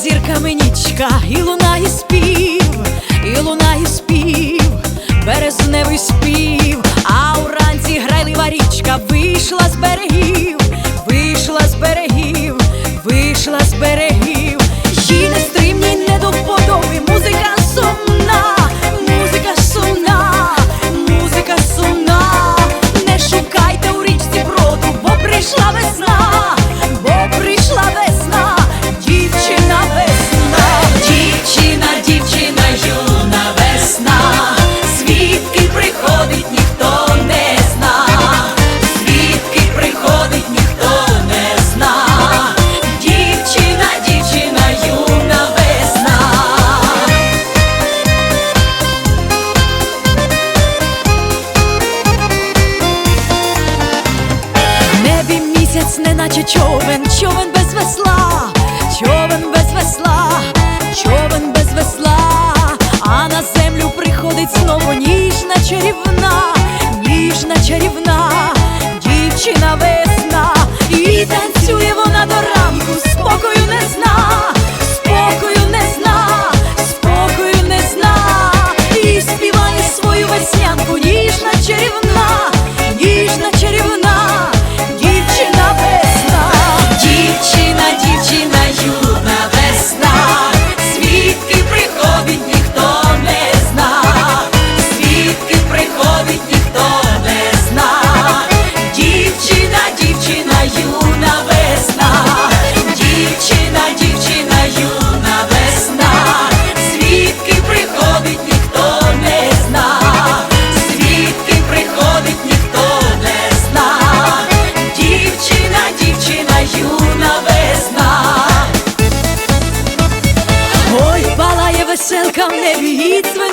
зірками нічка, і луна, і спів, і луна, і спів, березневий спів, а уранці грайлива річка вийшла з берегів. Наче човен, човен без весла, човен без весла, човен без весла, а на землю приходить знову ніжна чарівна, ніжна чарівна, дівчина весна, Світ